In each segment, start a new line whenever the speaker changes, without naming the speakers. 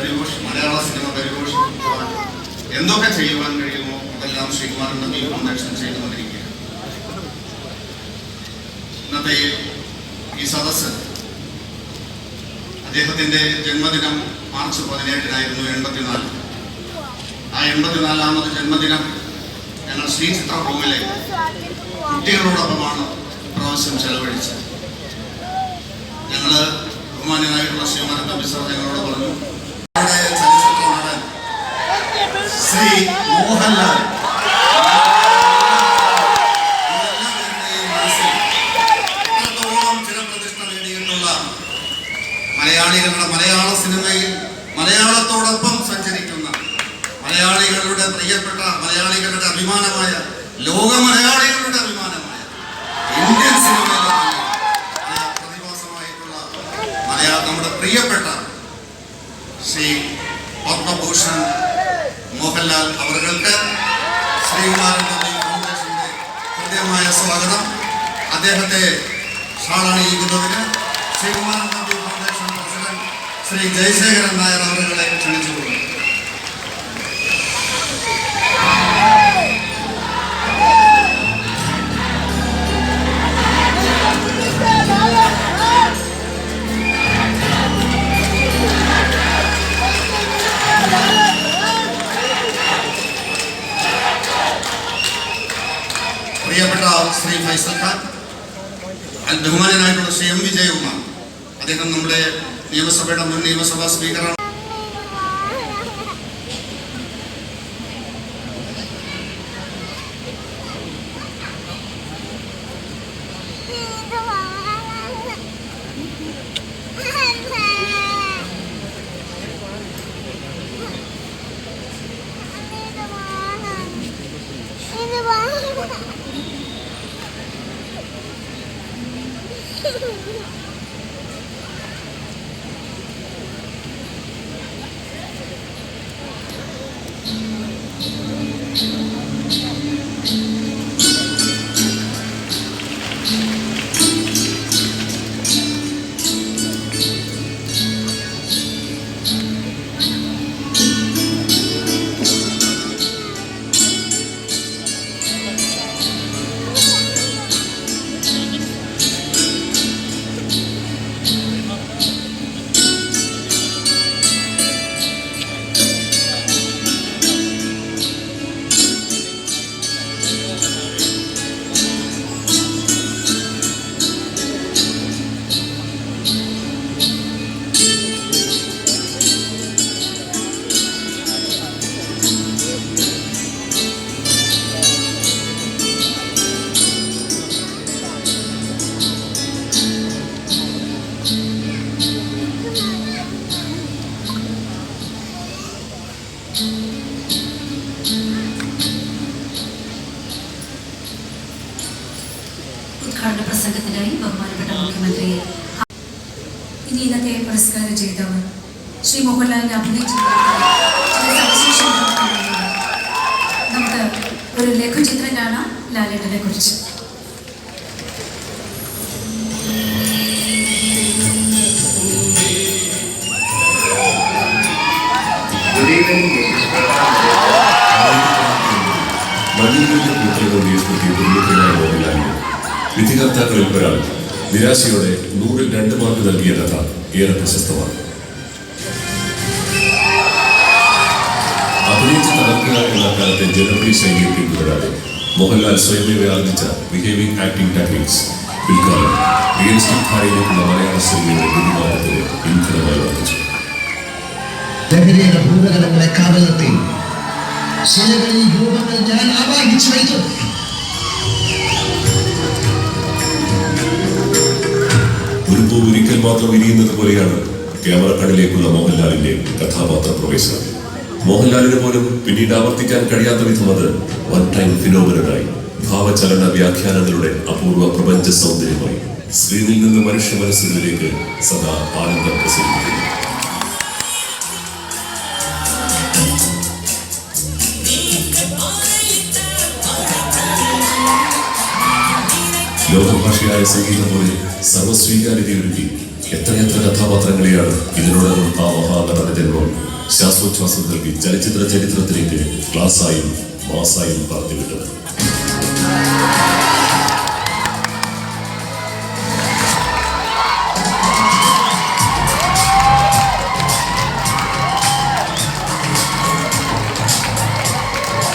പരിപോഷ മലയാള cinema പരിപോഷിപ്പിക്കുവാൻ എന്തൊക്കെ ചെയ്യുവാൻ കഴിയുമോ അതെല്ലാം ശ്രീകുമാരൻ നമ്പി ഫൗണ്ടേഷൻ ചെയ്തുകൊണ്ടിരിക്കുകയാണ്. ഇന്നത്തെ ഈ സദസ്സ് അദ്ദേഹത്തിന്റെ ജന്മദിനം മാർച്ച് പതിനേഴിനായിരുന്നു എൺപത്തിനാല്. ആ എൺപത്തിനാലാമത് ജന്മദിനം ഞങ്ങൾ ശ്രീ ചിത്ര ഹോമിലെ കുട്ടികളോടൊപ്പമാണ് പ്രാവശ്യം ചെലവഴിച്ചത്. ഞങ്ങൾ ബഹുമാന്യനായിട്ടുള്ള ശ്രീമാനന്ദ മിശ്ര ഞങ്ങളോട് പറഞ്ഞു നമ്മുടെ ചലച്ചിത്ര നടൻ ശ്രീ മോഹൻലാൽ മലയാളികളുടെ മലയാള സിനിമയിൽ മലയാളത്തോടൊപ്പം സഞ്ചരിക്കുന്ന മലയാളികളുടെ പ്രിയപ്പെട്ട മലയാളികളുടെ അഭിമാനമായ ലോക മലയാളികളുടെ അഭിമാനമായ പത്മഭൂഷൺ മോഹൻലാൽ അവർക്ക് ശ്രീകുമാരൻ നമ്പി ഫൗണ്ടേഷന്റെ ഹൃദ്യമായ സ്വാഗതം. അദ്ദേഹത്തെ ഷാളണിയിക്കുന്നതിന് ശ്രീകുമാരൻ നമ്പി ഫൗണ്ടേഷൻ പ്രസിഡന്റ് ശ്രീ ജയശേഖരൻ നായർ അവരുടെ ക്ഷണിച്ചുകൊള്ളുന്നു.
മഞ്ഞുകളുടെ പൂക്കളുടെ ദുർമുഖനായ മോഹൻലാലിന് വിധികർത്താക്കളിൽ ഒരാൾ നിരാശയോടെ നൂറിൽ രണ്ട് മാർക്ക് നൽകിയ കഥ ഏറെ പ്രശസ്തമാണ്. അഭിനയിച്ച് തകർക്കുക എന്ന കാലത്തെ ജനപ്രിയ ശൈലിയെ പിന്തുടരാതെ മോഹൻലാൽ സ്വയമേവ ആർജിച്ച ബിഹേവിംഗ് ആക്ടിംഗ് ടെക്നിക്സ് പിൽക്കാലം റിയലിസ്റ്റിക് ധാരയിലേക്കുള്ള മലയാള സിനിമയുടെ ഗതിമാറ്റത്തിന് ഇന്ധനമായി വർദ്ധിച്ചു.
ലഹരിയുടെ ഭൂതകലങ്ങളെ കാവൽ നിർത്തി ശിലകളിൽ രൂപങ്ങൾ ഞാൻ ആവാഹിച്ചു വയ്ക്കും.
ഒരു പൂ ഒരിക്കൽ മാത്രം വിരിയുന്നത് പോലെയാണ് ക്യാമറ കണ്ണിലേക്കുള്ള മോഹൻലാലിന്റെ കഥാപാത്ര പ്രവേശനം. മോഹൻലാലിന് പോലും പിന്നീട് ആവർത്തിക്കാൻ കഴിയാത്ത വിധം അത് വൺ ടൈം ഫിനോമിനായി ഭാവചലന വ്യാഖ്യാനങ്ങളുടെ അപൂർവ പ്രപഞ്ച സൗന്ദര്യമായി സ്ക്രീനിൽ നിന്ന് മനുഷ്യ മനസ്സുകളിലേക്ക് സദാ ആനന്ദം പ്രസരിക്കുന്നു ലോകഭാഷയായ സംഗീതം പോലെ സർവസ്വീകാര്യതയൊരുക്കി എത്രയെത്ര കഥാപാത്രങ്ങളെയാണ് ഇതിനോടകം ആ മഹാനടന ജന്മം ശ്വാസോച്ഛ്വാസം നൽകി ചലച്ചിത്ര ചരിത്രത്തിലേക്ക് ക്ലാസ്സായും മാസായും പറഞ്ഞുവിട്ടത്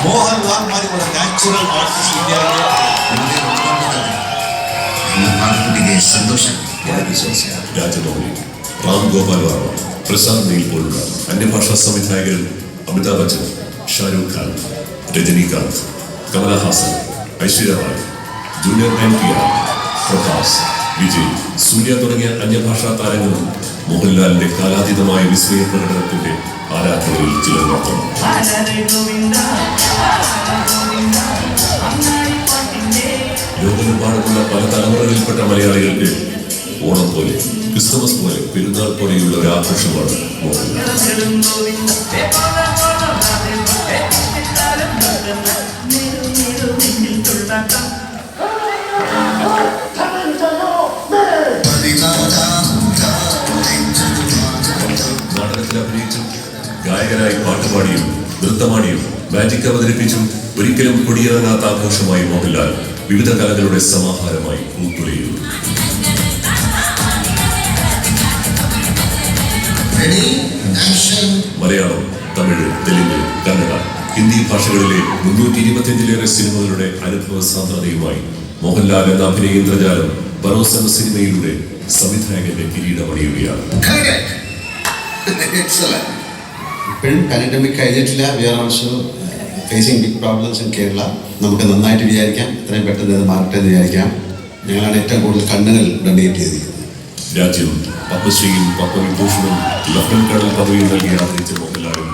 மோகன்லால் மாதிரி ஒரு நேச்சுரல் ஆர்டிஸ்ட் இந்தியாவிலே
രാജമൗലി റാം ഗോപാൽ വർമ്മ പ്രസാദ് നീൽ പോലുള്ള അന്യഭാഷാ സംവിധായകർ Amitabh Bachchan Shahrukh Khan Rajinikanth Kamal Haasan Aishwarya Rai junior N T R Prabhas Vijay Suriya തുടങ്ങിയ അന്യഭാഷാ താരങ്ങളും മോഹൻലാലിന്റെ കാലാതീതമായ വിസ്മയ പ്രകടനത്തിന്റെ ആരാധനയിൽ ചിലർ മാത്രം. ലോകമെമ്പാടുമുള്ള പല തലമുറകളിൽപ്പെട്ട മലയാളികൾക്ക് ഓണം പോലെ ക്രിസ്തുമസ് പോലെ പെരുന്നാൾ പോലെയുള്ള ഒരു ആഘോഷമാണ് നാടകത്തിൽ പാട്ടുപാടിയും നൃത്തമാടിയും മാജിക് അവതരിപ്പിച്ചും ഒരിക്കലും കൊടിയിറങ്ങാത്ത ആഘോഷമായി മോഹൻലാൽ വിവിധ കലകളുടെ സമാഹാരമായി പൂത്തുലയുന്നു മലയാളം തമിഴ് തെലുങ്ക് കന്നഡ ഹിന്ദി ഭാഷകളിലെ മുന്നൂറ്റി ഇരുപത്തിയഞ്ചിലേറെ സിനിമകളുടെ അനുഭവ സാന്ദ്രതയുമായി മോഹൻലാൽ എന്ന അഭിനയ ഇന്ദ്രജാലം ബറോസ് എന്ന സിനിമയിലൂടെ സംവിധായകന്റെ കിരീടമണിയുകയാണ്.
എക്സലന്റ്
ഇപ്പോഴും പാൻഡമിക് കഴിഞ്ഞിട്ടില്ല. We are also facing big problems in Kerala നമുക്ക് നന്നായിട്ട് വിചാരിക്കാം. എത്രയും പെട്ടെന്ന് ഇത് മാറട്ടെ എന്ന് വിചാരിക്കാം. ഞങ്ങളാണ് ഏറ്റവും കൂടുതൽ കണ്ണുകൾ ഡൊണേറ്റ് ചെയ്തിരിക്കുന്നത്.
രാജ്യം പത്മശ്രീയും പത്മവിഭൂഷണും ലഫ്റ്റനന്റ് കേണൽ പദവിയും നൽകി ആദരിച്ച മോഹൻലാലും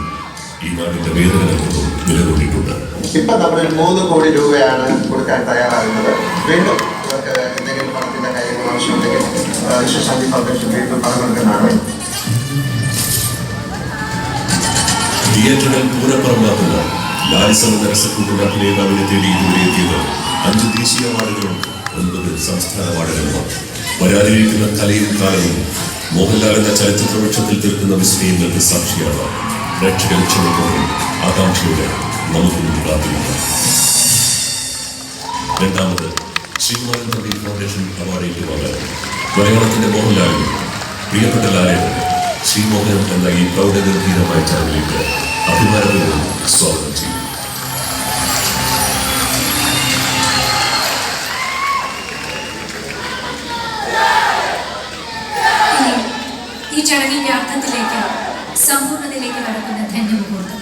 ഈ നാടിന്റെ വേദനകൾക്കൊപ്പം നിലകൊണ്ടിട്ടുണ്ട്
ഇപ്പൊ നമ്മൾ മൂന്ന് കോടി രൂപയാണ് കൊടുക്കാൻ തയ്യാറാകുന്നത്. വീണ്ടും എന്തെങ്കിലും പണത്തിന്റെ കാര്യങ്ങൾ ആവശ്യമുണ്ടെങ്കിൽ ആ, വിശ്വശാന്തി ഫൗണ്ടേഷൻ വീണ്ടും പണം കൊടുക്കുന്നതാണ്.
തിയേറ്ററുകൾ പൂരപ്പുറമാക്കുന്ന ലാലിസം എന്ന രസക്കൂട്ടുള്ള അഭിനേതാവിനെ തേടി ഇതുവരെ എത്തിയത് അഞ്ച് ദേശീയ അവാർഡുകളും ഒൻപത് സംസ്ഥാന അവാർഡുകളുമാണ്. വരാനിരിക്കുന്ന കലയും കാലവും മോഹൻലാൽ എന്ന ചലച്ചിത്ര വൃക്ഷത്തിൽ തീർക്കുന്ന വിസ്മയങ്ങൾക്ക് സാക്ഷിയാണ് പ്രേക്ഷകൻ ലക്ഷ്യങ്ങൾക്കൊന്നും ആകാംക്ഷയോടെ നമുക്ക് മുന്നിൽ പ്രാർത്ഥിക്കുന്നു രണ്ടാമത് ശ്രീകുമാരൻ തമ്പി ഫൗണ്ടേഷൻ അവാർഡ് ഏറ്റുവാങ്ങാൻ മലയാളത്തിന്റെ മോഹൻലാലിനും പ്രിയപ്പെട്ട ലാലേട്ടൻ ശ്രീമോഹൻ എന്ന ഈ പ്രൗഢഗംഭീരമായ ചാനലിലേക്ക് അഭിമാനപൂർവം സ്വാഗതം ചെയ്യും
ചടങ്ങിന്റെ അർത്ഥത്തിലേക്ക് സമ്പൂർണതയിലേക്ക് കടക്കുന്ന ധന്യമുഹൂർത്തം.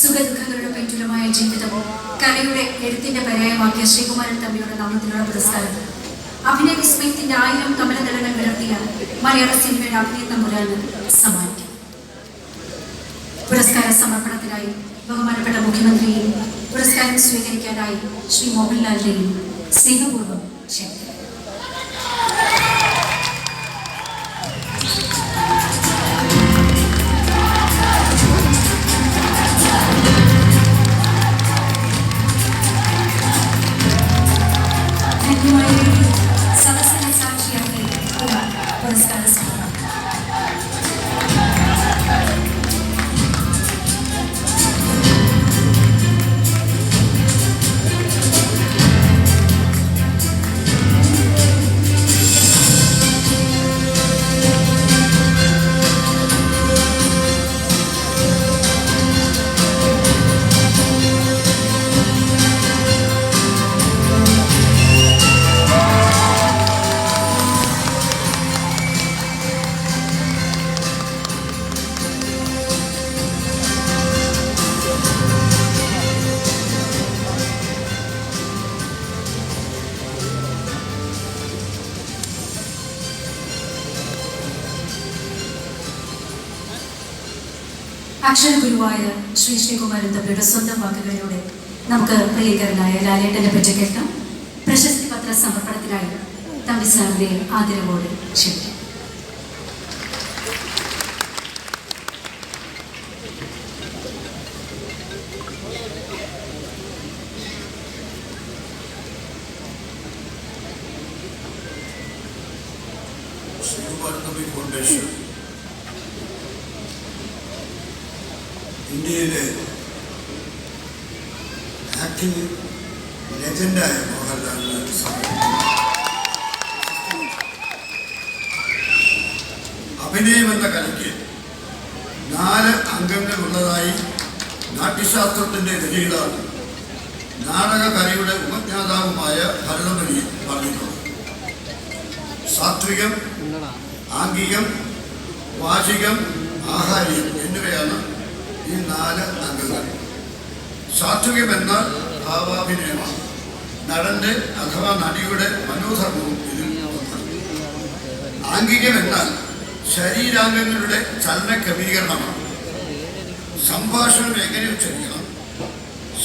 സുഖദുഃഖങ്ങളുടെ പെറ്റുലമായ ജീവിതവും കലയുടെ എഴുത്തിന്റെ പര്യായമാക്കിയ ശ്രീകുമാരൻ തമ്മിയുടെ നാമത്തിലുള്ള പുരസ്കാരം. അഭിനയ വിസ്മയത്തിന്റെ ആയിരം കമലദളങ്ങൾ വിലർത്തിയ മലയാള സിനിമയുടെ അഭിനയ തമ്പുരാന് സമ്മാനിക്കും. പുരസ്കാര സമർപ്പണത്തിനായി ബഹുമാനപ്പെട്ട മുഖ്യമന്ത്രിയെയും പുരസ്കാരം സ്വീകരിക്കാനായി ശ്രീ മോഹൻലാലിനെയും സ്നേഹപൂർവം ക്ഷണിക്കുന്നു. ശ്രീ ശ്രീകുമാരൻ തമ്പിയുടെ സ്വന്തം വാക്കുകളിലൂടെ നമുക്ക് പ്രിയകരനായ ലാലേട്ടനെ പറ്റി കേൾക്കാം. പ്രശസ്തി പത്ര സമർപ്പണത്തിനായി തമ്പി സാറിന്റെ ആദരവോടെ ക്ഷണിക്കും
ശ്രീകുമാരൻ
ഫൗണ്ടേഷൻ ഇന്ത്യയിലെ ആക്ടിംഗ് ലെജൻഡായ മോഹൻലാലിന് സമർപ്പിക്കുന്നു അഭിനയം എന്ന കലയ്ക്ക് നാല് അംഗങ്ങളുള്ളതായി നാട്യശാസ്ത്രത്തിന്റെ രചയിതാവ് നാടകകലയുടെ ഉപജ്ഞാതാവുമായ ഭരതമുനി പറഞ്ഞിട്ടുണ്ട്. സാത്വികം ആംഗികം വാചികം ആഹാര്യം എന്നിവയാണ് ഈ നാല് അംഗങ്ങൾ. സാത്വികം എന്നാൽ ഭാവാഭിനയമാണ്. നടന്റെ അഥവാ നടിയുടെ മനോധർമ്മവും ഇതിൽ ആംഗികം എന്നാൽ ശരീരാംഗങ്ങളുടെ ചലന ക്രമീകരണമാണ്. സംഭാഷണം എങ്ങനെ ഉച്ചരിക്കണം?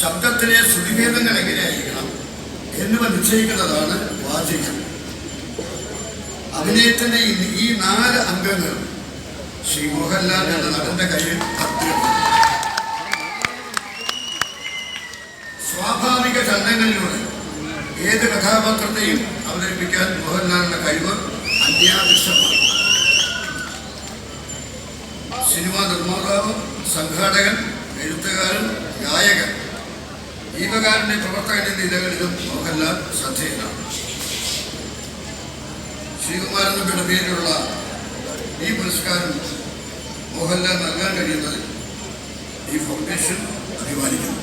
ശബ്ദത്തിലെ ശ്രുതിഭേദങ്ങൾ എങ്ങനെയായിരിക്കണം എന്നിവ നിശ്ചയിക്കുന്നതാണ് വാചികം. അഭിനയത്തിന്റെ ഈ- നാല് അംഗങ്ങൾ ശ്രീ മോഹൻലാൽ എന്ന നടന്റെ കയ്യിൽ സ്വാഭാവിക ചലനങ്ങളിലൂടെ ഏത് കഥാപാത്രത്തെയും അവതരിപ്പിക്കാൻ മോഹൻലാലിന്റെ കഴിവ് അന്യാദൃഷ്ടമാണ് സിനിമാ നിർമ്മാതാവ് സംഘാടകൻ എഴുത്തുകാരൻ ഗായകൻ. ദീപകാരന്റെ പ്രവർത്തകന്റെ നിലകളിലും മോഹൻലാൽ ശ്രദ്ധേയനാണ്. ശ്രീകുമാരൻ നമ്പിയുടെ പേരിലുള്ള ഈ പുരസ്കാരം മോഹൻലാൽ നൽകാൻ കഴിയുന്നതിൽ ഈ ഫൗണ്ടേഷൻ അഭിമാനിക്കുന്നു.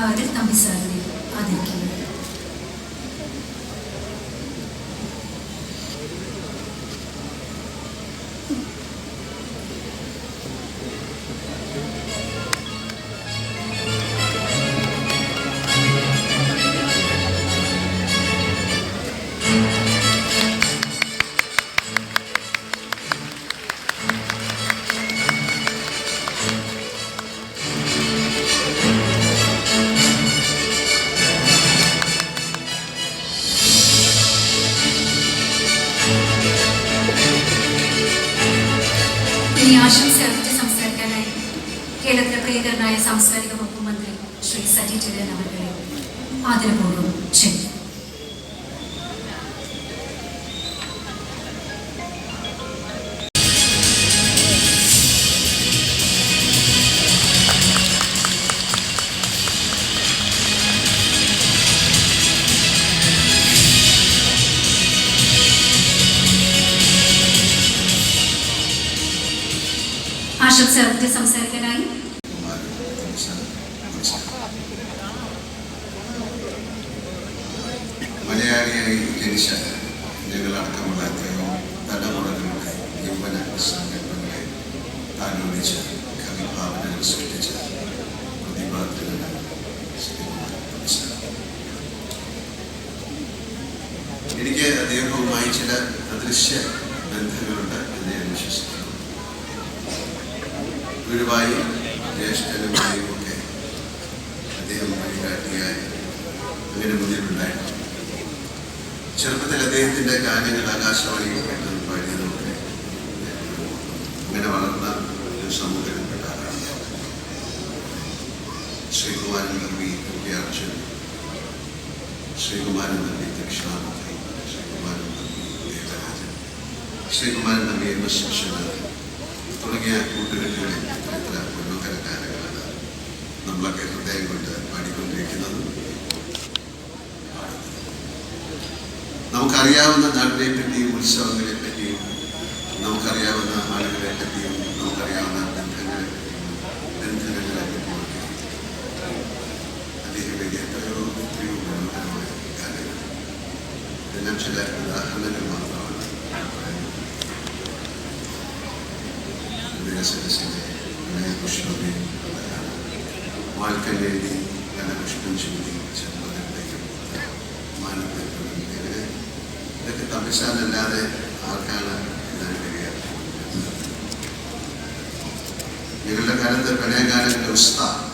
അവർ തമ്പി സാറിനെ ആദരിക്കുന്നത് ഇനി ആശംസ അർപ്പിച്ച് സംസാരിക്കാനായി കേരളത്തിലെ പ്രിയകരനായ സാംസ്കാരിക വകുപ്പ് മന്ത്രി ശ്രീ സജി ചെറിയൻ അവരുടെ ആദരപൂർവം അർപ്പിച്ച് സംസാരിക്കാനായി
മലയാളിയായി ജനിച്ച ഞങ്ങളടക്കമുള്ള അദ്ദേഹം തലമുറകളുടെ യൗവന സങ്കല്പങ്ങളെ താലോലിച്ച് കവിഭാവനകൾ സൃഷ്ടിച്ച പ്രതിഭാത്തിലാണ് എനിക്ക് അദ്ദേഹവുമായി ചില അദൃശ്യ ബന്ധങ്ങളുണ്ട് എന്ന് ഞാൻ വിശ്വസിക്കുന്നു ഗുരുവായി ജ്യേഷ്ഠനുമായും ഒക്കെ അദ്ദേഹം വഴികാട്ടിയായി അങ്ങനെ മുന്നിലുണ്ടായിരുന്നു ചെറുപ്പത്തിൽ അദ്ദേഹത്തിന്റെ ഗാനങ്ങൾ ആകാശവാണിയിൽ കേട്ടത് പാടിയതൊക്കെ അങ്ങനെ വളർന്ന ഒരു സമൂഹത്തിൽപ്പെട്ട ആളാണ്. ശ്രീകുമാരൻ നമ്പി കുട്ടിയാർച്ചൻ ശ്രീകുമാരൻ നമ്പി ദക്ഷിണാമൂർത്തി ശ്രീകുമാരൻ നമ്പി ദേവരാജൻ ശ്രീകുമാരൻ നമ്പി എം എസ് വിശ്വനാഥൻ തുടങ്ങിയ കൂട്ടുകെട്ടുകളിൽ നമുക്കറിയാവുന്ന നാടിനെ പറ്റിയും ഉത്സവങ്ങളെ പറ്റിയും നമുക്കറിയാവുന്ന ആളുകളെ പറ്റിയും നമുക്കറിയാവുന്ന ബന്ധങ്ങളെ പറ്റിയും ബന്ധനങ്ങളെ പറ്റിയുമൊക്കെ അദ്ദേഹം എഴുതിയ എത്രയോ എത്രയോ മനോഹരമായ കാര്യങ്ങൾ. എല്ലാം ചില ഉദാഹരണങ്ങൾ മാത്രമാണ്. വികസനസിന്റെ പുഷ്പമേ വാൽക്കല്ലേരി കലപുഷ്പം ചൂടി ബഹുമാനത്തെ ഇങ്ങനെ തമിഴ്സാനല്ലാതെ ആർക്കാണ് എഴുതാൻ കഴിയുക ഞങ്ങളുടെ കാലത്ത് പ്രണയഗാനങ്ങളുടെ ഉസ്താദ്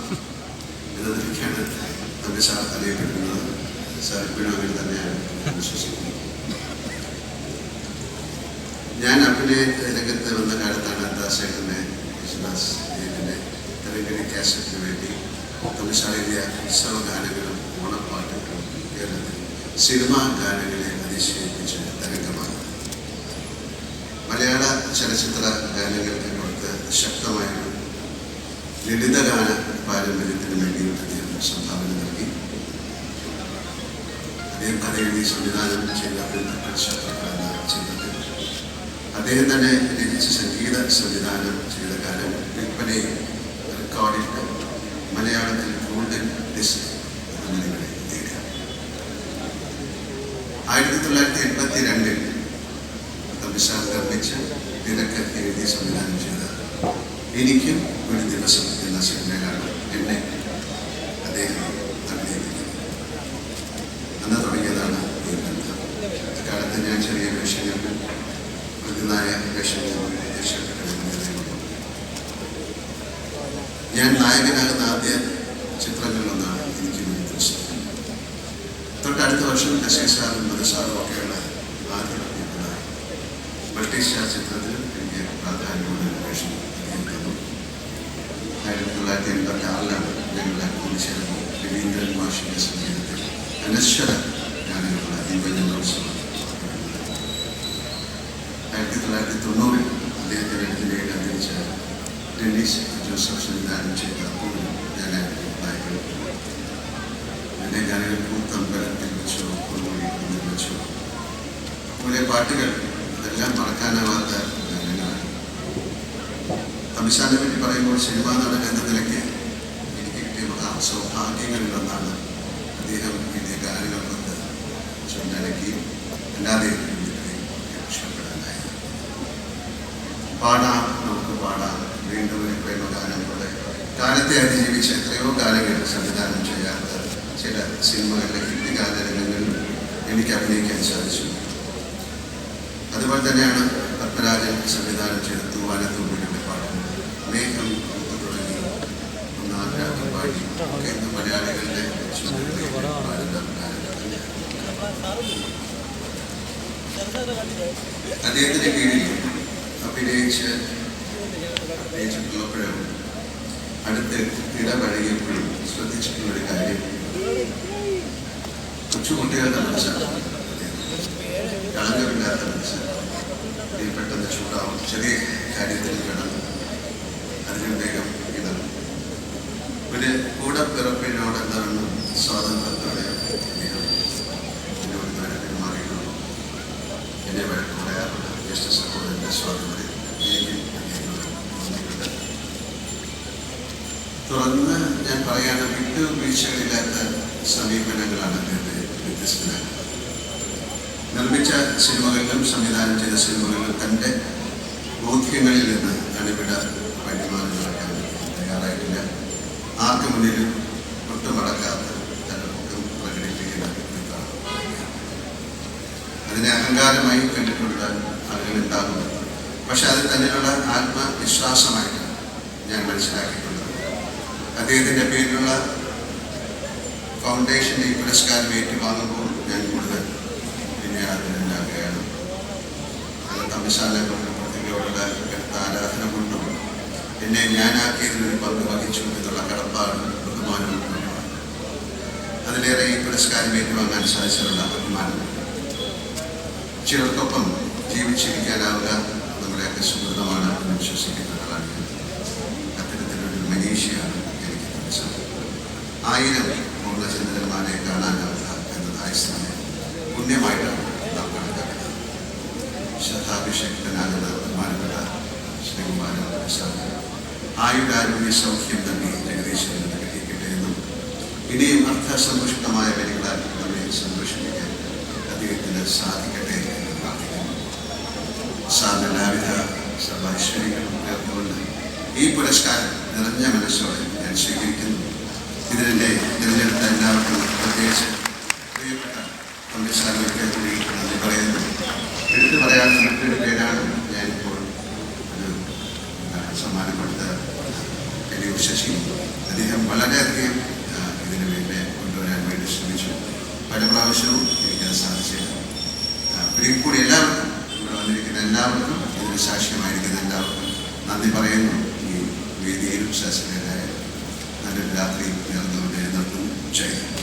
എന്നതിലേക്കാണ് തമിഴ്സാർ അറിയപ്പെടുന്നത്. സാർ ഇപ്പോഴും അങ്ങനെ തന്നെയാണ് വിശ്വസിക്കുന്നത്. ഞാൻ അഭിനയ രംഗത്ത് വന്ന കാലത്താണ് ദാസേട്ടനെ യേശുദാസ് ദേവിന്റെ തെരഞ്ഞെടുപ്പ് കാസറ്റിന് വേണ്ടി തമിഴ്സാറിയ ഉത്സവ ഗാനങ്ങളും ഓണപ്പാട്ടുകളും കേരളത്തിൽ സിനിമാ ഗാനങ്ങളെ അതിശയിപ്പിച്ച് തരംഗമാണ് മലയാള ചലച്ചിത്ര ഗാനങ്ങൾക്ക് പുറത്ത് ശക്തമായ ലളിതഗാന പാരമ്പര്യത്തിന് വേണ്ടി അദ്ദേഹം സംഭാവന നൽകി. അദ്ദേഹം കഥ എഴുതി സംവിധാനം ചെയ്ത ശത്രുക്കൾ എന്ന അദ്ദേഹം തന്നെ രചിച്ച സംഗീത സംവിധാനം ചെയ്ത കാലം വിൽപ്പനയിൽ റെക്കോർഡിട്ട് മലയാളത്തിൽ ഗോൾഡൻ ഡിസ്ക് എന്നിവരെ നേടി ആയിരത്തി തൊള്ളായിരത്തി എൺപത്തി രണ്ടിൽ തമിഴ്സാർ നിർമ്മിച്ച് തിരക്ക് എഴുതി സംവിധാനം ചെയ്തത്. എനിക്കും ഒരു ദിവസം എന്ന സിനിമയിലാണ് എന്നെ അദ്ദേഹം അഭിനയിക്കുന്നത് അന്ന് തുടങ്ങിയതാണ് ഈ ബന്ധം. അക്കാലത്ത് ഞാൻ ചെറിയ വേഷങ്ങളിൽ പ്രതിനായ വേഷങ്ങളിൽ ഞാൻ നായകനാകുന്ന തൊള്ളായിരത്തി എൺപത്തി ആറിലാണ് ഞങ്ങളുടെ കൂടിച്ചേർന്ന് രവീന്ദ്രൻ മാഷിന്റെ സംഗീതത്തിൽ അനശ്വര ഗാനങ്ങളുള്ള ദീപജലോത്സവം ആയിരത്തി തൊള്ളായിരത്തി തൊണ്ണൂറിൽ അദ്ദേഹത്തിന്റെ അടുത്തിലേക്ക് അന്തരിച്ച ഡെന്നീസ് ജോസഫ് സംവിധാനം ചെയ്ത അപ്പോഴും ഞാനായിരുന്നു നായകൻ. എന്റെ ഗാനങ്ങൾ പൂത്തമ്പലത്തിൽ വെച്ചോ പൊന്മുടി വെച്ചോ. അതുപോലെ പാട്ടുകൾ അതെല്ലാം മറക്കാനാവാത്ത ഗാനങ്ങളാണ്. തമിഴ്സാനെ പറ്റി പറയുമ്പോൾ സിനിമാ നടൻ എന്ന നിലയ്ക്ക് സൗഭാഗ്യങ്ങളിലൊന്നാണ് അദ്ദേഹം എഴുതിയ കാര്യങ്ങൾ വന്ന് ചൊല്ലടക്കുകയും അല്ലാതെ ഇഷ്ടപ്പെടാനായി പാടാം നമുക്ക് പാടാം. വീണ്ടും ഒരു പ്രേമഗാനങ്ങളുടെ കാലത്തെ അതിജീവിച്ച് എത്രയോ കാലങ്ങൾ സംവിധാനം ചെയ്യാത്ത ചില സിനിമകളിലെ ഹിന്ദി ഗാനരംഗങ്ങളിൽ എനിക്ക് അഭിനയിക്കാൻ സാധിച്ചു. അതുപോലെ തന്നെയാണ് പത്മരാജൻ സംവിധാനം ചെയ്ത തൂവാനത്തൂരിന്റെ അദ്ദേഹത്തിന്റെ കീഴിൽ അഭിനയിച്ച് അഭിനയിച്ചിട്ടുള്ളപ്പോഴും അടുത്ത് ഇടപഴകിയപ്പോഴും ശ്രദ്ധിച്ചിട്ടുള്ള ഒരു കാര്യം. കൊച്ചുകുട്ടികളുടെ മനസ്സാണ്. കളങ്കമില്ലാത്ത മനസ്സാണ് ഈ പെട്ടെന്ന് ചൂടാവും. ചെറിയ കാര്യത്തിൽ വേണം. അതിനുവേഗം കൂടപ്പിറപ്പിനോട് എന്താണ് സ്വാതന്ത്ര്യത്തോടെ എന്നോട് നേരെ പെരുമാറിയിട്ടുള്ളൂ എന്നെ വഴക്ക് പറയാറുണ്ട് ജ്യേഷ്ഠ സഹോദരന്റെ സ്വാതന്ത്ര്യം എനിക്കും തോന്നിയിട്ടുണ്ട് തുറന്ന് ഞാൻ പറയാണ് വിട്ടുവീഴ്ചകളില്ലാത്ത സമീപനങ്ങളാണ് അദ്ദേഹത്തെ വ്യത്യസ്തനാക്കുന്നത് നിർമ്മിച്ച സിനിമകളിലും സംവിധാനം ചെയ്ത സിനിമകളിലും തന്റെ ബോധ്യങ്ങളിൽ നിന്ന് അണിവിട വഴിമാറി നടക്കാൻ തയ്യാറായിട്ടില്ല. ആർക്കു മുന്നിലും അതിനെ കണ്ടിട്ടുണ്ട് കണ്ടിട്ടുള്ള ആളുകളുണ്ടാകും പക്ഷെ അത് തന്നിലുള്ള ആത്മവിശ്വാസമായിട്ട് ഞാൻ മനസ്സിലാക്കിയിട്ടുള്ളത്. അദ്ദേഹത്തിന്റെ പേരിലുള്ള ഫൗണ്ടേഷന്റെ ഈ പുരസ്കാരം ഏറ്റുവാങ്ങുമ്പോൾ ഞാൻ കൂടുതൽ പിന്നെ അതിനുണ്ടാകുകയാണ് അത് പ്രതിഭയോടുള്ള എടുത്ത ആരാധന കൊണ്ടും എന്നെ ഞാനാക്കിയതിനൊരു പങ്ക് വഹിച്ചു എന്നുള്ള കടപ്പാടും ബഹുമാനവും അതിലേറെ ഈ പുരസ്കാരം ഏറ്റുവാങ്ങാൻ സാധിച്ചിട്ടുള്ള അഭിമാനം ചിലർക്കൊപ്പം ജീവിച്ചിരിക്കാനാവുക നമ്മളെയൊക്കെ സുഹൃതമാണ് എന്ന് വിശ്വസിക്കുന്ന ആളാണ്. അത്തരത്തിലൊരു മനീഷയാണ് എനിക്ക് തിരിച്ചത് ആയിരം പൂർണചന്ദ്രന്മാരെ കാണാനാവുക എന്നത് ആയുസ്ഥാനെ പുണ്യമായിട്ടാണ് നാം കണക്കാക്കുന്നത് ശ്രദ്ധാഭിഷക്തനാകുന്ന ബഹുമാനപ്പെട്ട ശ്രീകുമാരൻ പ്രസാദ് ആയുരാരോഗ്യ സൗഖ്യം തന്നെ ജഗദീശ്വരൻ അനുഗ്രഹിക്കട്ടെ എന്നും ഇനിയും അർത്ഥസമ്പുഷ്ടമായ വരികളാൽ നമ്മെ സന്തോഷിപ്പിക്കാൻ അദ്ദേഹത്തിന് സാധിക്കട്ടെ സാറിന് എല്ലാവിധ സർവൈശ്വര്യങ്ങളും നേർന്നുകൊണ്ട് ഈ പുരസ്കാരം നിറഞ്ഞ മനസ്സോടെ ഞാൻ സ്വീകരിക്കുന്നു. ഇതിനെ തിരഞ്ഞെടുത്ത എല്ലാവർക്കും പ്രത്യേകിച്ച് പ്രിയപ്പെട്ട പങ്കെടുക്കാൻ നന്ദി പറയുന്നു. എടുത്തു പറയാൻ മറ്റൊരു പേരാണ് ഞാനിപ്പോൾ ഒരു സമ്മാനം കൊടുത്ത എലിയൂർ ശശി. അദ്ദേഹം വളരെയധികം ഇതിനു വേണ്ടി കൊണ്ടുവരാൻ വേണ്ടി ശ്രമിച്ചു. പല പ്രാവശ്യവും എനിക്കത് സാധിച്ചില്ല. ഒരിക്കൽ കൂടി എല്ലാവർക്കും എല്ലാവർക്കും ഇതിന് സാക്ഷ്യമായിരിക്കുന്ന എല്ലാവർക്കും നന്ദി പറയുന്നു ഈ വേദിയിലും ശാസ്ത്രജ്ഞരായ നല്ലൊരു രാത്രി നേർന്നുകൊണ്ട് നിർത്തുന്നു ഹിന്ദ്.